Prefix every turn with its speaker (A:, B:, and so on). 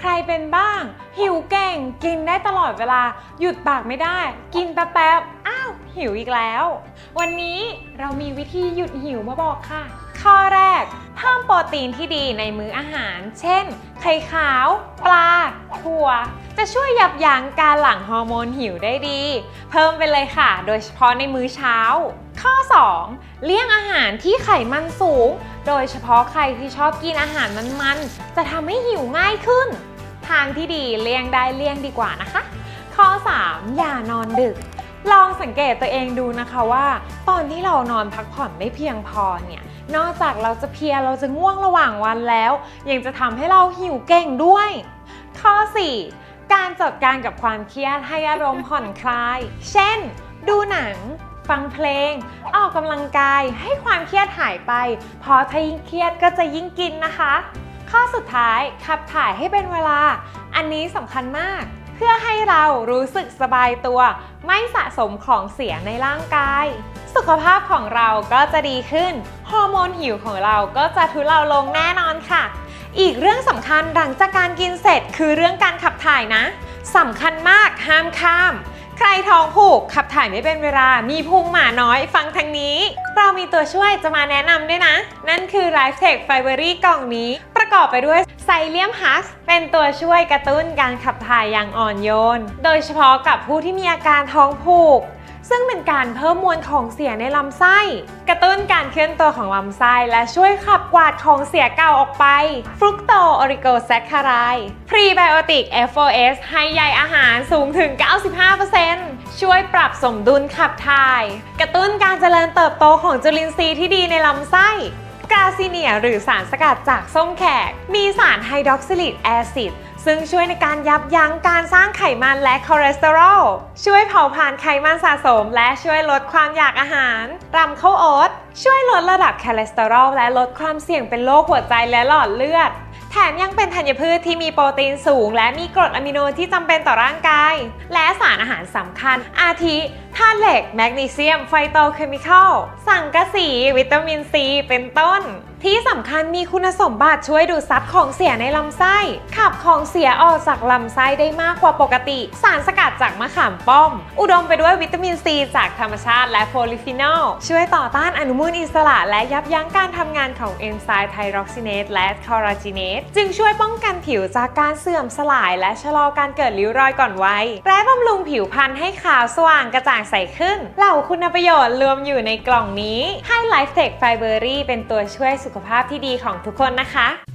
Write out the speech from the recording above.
A: ใครเป็นบ้าง หิวเก่ง กินได้ตลอดเวลา หยุดปากไม่ได้ กินแป๊บๆอ้าว หิวอีกแล้ว วันนี้เรามีวิธีหยุดหิวมาบอกค่ะ ข้อแรก เพิ่มโปรตีนที่ดีในมื้ออาหาร เช่น ไข่ขาว ปลาถั่ว จะช่วยยับยั้งการหลั่งฮอร์โมนหิวได้ดี เพิ่มไปเลยค่ะ โดยเฉพาะในมื้อเช้า ข้อ 2 เลี่ยงอาหารที่ไขมันสูง โดยเฉพาะใครที่ชอบกินอาหารมันๆ จะทำให้หิวง่ายขึ้น ทางที่ดีเลี่ยงได้เลี่ยงดีกว่านะคะ ข้อ 3 อย่านอนดึก ลองสังเกตตัวเองดูนะคะว่า ตอนที่เรานอนพักผ่อนไม่เพียงพอเนี่ยนอกจากเราจะเพลียเราจะง่วงระหว่างวันแล้ว ยังจะทำให้เราหิวเก่งด้วย ข้อ 4 การจัดการกับความเครียดให้อารมณ์ผ่อนคลาย เช่น ดูหนัง ฟังเพลง ออกกำลังกายให้ความเครียดหายไป เพราะถ้ายิ่งเครียดก็จะยิ่งกินนะคะ ข้อสุดท้ายขับถ่ายให้เป็นเวลา อันนี้สำคัญมาก เพื่อให้เรารู้สึกสบายตัว ไม่สะสมของเสียในร่างกาย สุขภาพของเราก็จะดีขึ้น ฮอร์โมนหิวของเราก็จะทุเลาลงแน่นอนค่ะ อีกเรื่องสำคัญหลังจากการกินเสร็จคือเรื่องการขับถ่ายนะสำคัญมากห้ามข้าม ใครท้องผูกขับถ่ายไม่เป็นเวลา มีพุงหมาน้อยฟังทางนี้ เรามีตัวช่วยจะมาแนะนำด้วยนะ นั่นคือ Life Tech Fibery กล่องนี้ ประกอบไปด้วยไซเลียมฮัสเป็นตัวช่วยกระตุ้นการขับถ่ายอย่างอ่อนโยน โดยเฉพาะกับผู้ที่มีอาการท้องผูกซึ่งเป็นการเพิ่มมวลของเสียในลำไส้ กระตุ้นการเคลื่อนตัวของลำไส้และช่วยขับกวาดของเสียเก่าออกไป ฟรุกโตโอริโกแซคคารายพรีไบโอติก F4S ให้ใยอาหารสูงถึง 95% ช่วยปรับสมดุลขับถ่าย กระตุ้นการเจริญเติบโตของจุลินทรีย์ที่ดีในลำไส้กาซิเนียหรือสารสกัดจากส้มแขก มีสารไฮดรอกซิลิกแอซิดซึ่งช่วยในการยับยั้งการสร้างไขมันและคอเลสเตอรอล ช่วยเผาผลาญไขมันสะสม และช่วยลดความอยากอาหารรำข้าวโอ๊ตช่วยลดระดับคอเลสเตอรอลและลดความเสี่ยงเป็นโรคหัวใจและหลอดเลือด แถมยังเป็นธัญพืชที่มีโปรตีนสูง และมีกรดอะมิโนที่จำเป็นต่อร่างกาย และสารอาหารสำคัญ อาทิธาตุเหล็ก แมกนีเซียม ไฟโตเคมีคอล สังกะสี วิตามินซี เป็นต้น ที่สำคัญมีคุณสมบัติช่วยดูดซับของเสียในลำไส้ ขับของเสียออกจากลำไส้ได้มากกว่าปกติ สารสกัดจากมะขามป้อม อุดมไปด้วยวิตามินซีจากธรรมชาติและโพลิฟีนอล ช่วยต่อต้านอนุมูลอิสระและยับยั้งการทำงานของเอนไซม์ไทรอกซิเนสและคอราจิเนสจึงช่วยป้องกันผิวจากการเสื่อมสลาย และชะลอการเกิดริ้วรอยก่อนวัยและบำรุงผิวพรรณให้ขาวสว่างกระจ่างใสขึ้น เหล่าคุณประโยชน์รวมอยู่ในกล่องนี้ให้ Life Tech Fibery เป็นตัวช่วยสุขภาพที่ดีของทุกคนนะคะ